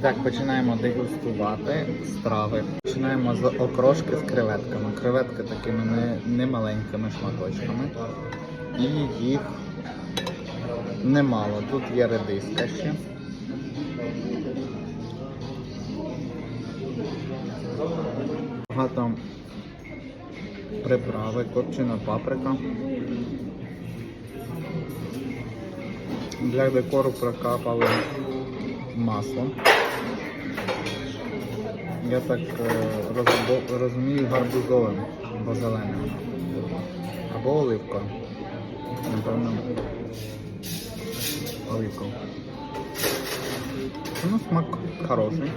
так, починаємо дегустувати страви. Починаємо з окрошки з креветками. Креветки такими не, не маленькими шматочками. І їх немало. Тут є редиска ще. Багато приправи, копчена паприка. Для декору прокапали масло. Я так е, розумію гарбузовим або зеленим. Або оливка. Напевно, оливка. Ну, смак хороший.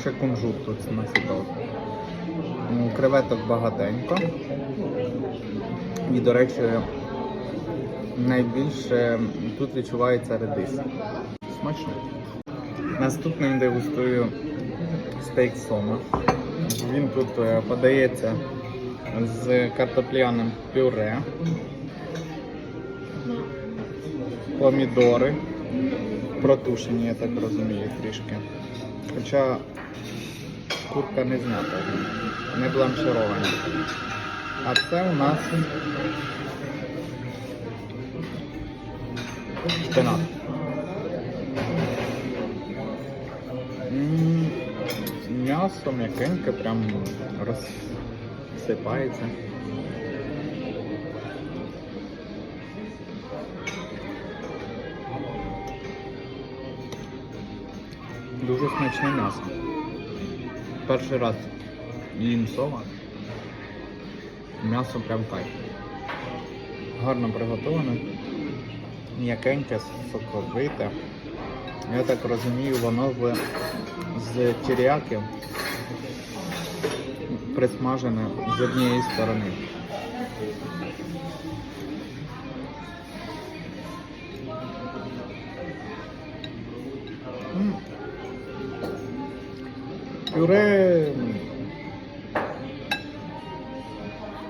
Ще кунжут тут насипав. Ну, Креветок багатенько. І, до речі, найбільше тут відчувається редис. Смачно. Наступним дегустую стейк сома. Він тут е, подається з картопляним пюре, помідори, протушені, я так розумію, трішки. Хоча курка не знята, не бланширована. А це у нас шпинат. М'ясо м'якеньке, прям розсипається. Дуже смачне м'ясо. Перший раз сова. М'ясо прям кайф. Гарно приготоване, м'якеньке, соковите. Я так розумію, воно в, з тіріяки присмажене з однієї сторони. Пюре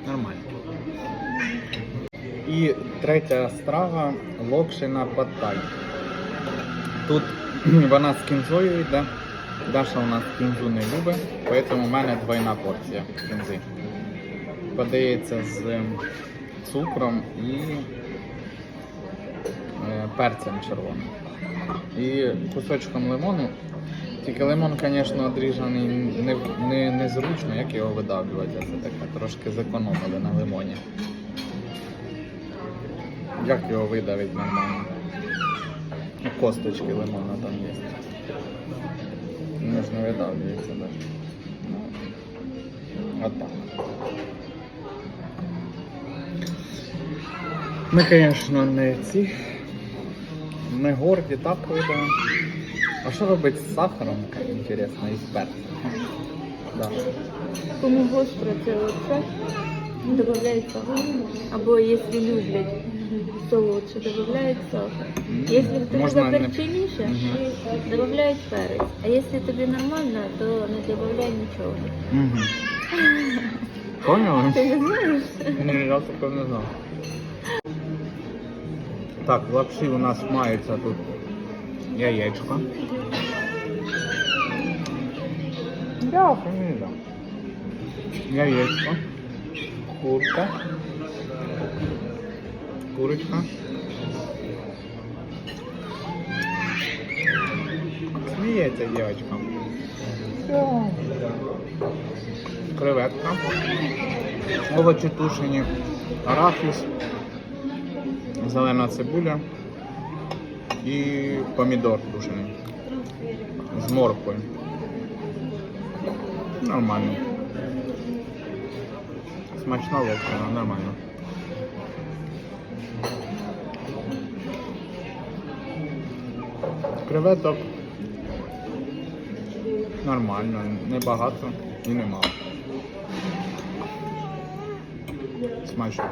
нормально. І третя страва локшина паттай. Тут вона з кінзою йде. Даша у нас кінзу не любить, тому в мене двойна порція кінзи. Подається з ем, цукром і е, перцем червоним. І кусочком лимону. Тільки лимон, звісно, одріжаний не, не, незручно, як його видавлювати. Це таке трошки зекономили на лимоні. Як його видавити нормально? Косточки лимона там є. Можна видавлюється. Ну, отак. Ми, звісно, не ці. Не горді, так видаємо. А що робить з сахаром, інтересно, і з перцем? Да. Кому гостро це оце, додають. Або якщо люблять солодше, додають сахар. М, Якщо тобі можна не- перченіше, Мгм. додають перець. А якщо тобі нормально, то не додай нічого. Угу. Поняли? Ти не знаєш? Ні, я такого не знав. Так, в лапші у нас мається тут яєчко. Да, фамілія. Яєчко. Курка. Курочка. Сміється дівчинка. Креветка. Овочі тушені, арахіс, зелена цибуля і помідор тушений. З морквою. Нормально. Смачна локшина, нормально. Креветок нормально, небагато і немало. Смачно.